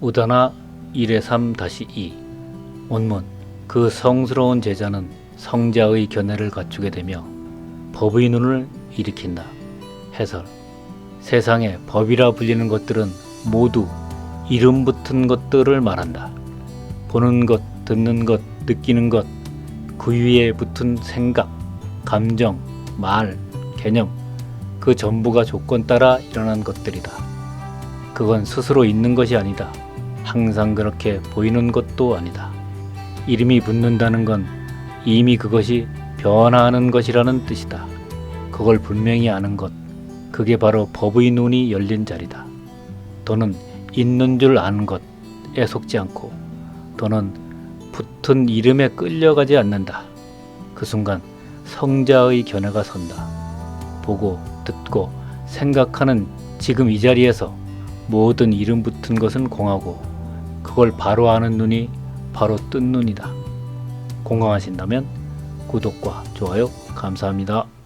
우다나 1의 3-2 원문 그 성스러운 제자는 성자의 견해를 갖추게 되며 법의 눈을 일으킨다. 해설 세상에 법이라 불리는 것들은 모두 이름 붙은 것들을 말한다. 보는 것, 듣는 것, 느끼는 것, 그 위에 붙은 생각, 감정, 말, 개념, 그 전부가 조건 따라 일어난 것들이다. 그건 스스로 있는 것이 아니다. 항상 그렇게 보이는 것도 아니다. 이름이 붙는다는 건 이미 그것이 변화하는 것이라는 뜻이다. 그걸 분명히 아는 것, 그게 바로 법의 눈이 열린 자리다. 또는 있는 줄 아는 것에 속지 않고 또는 붙은 이름에 끌려가지 않는다. 그 순간 성자의 견해가 선다. 보고 듣고 생각하는 지금 이 자리에서 모든 이름 붙은 것은 공하고 그걸 바로 아는 눈이 바로 뜬 눈이다. 공감하신다면 구독과 좋아요 감사합니다.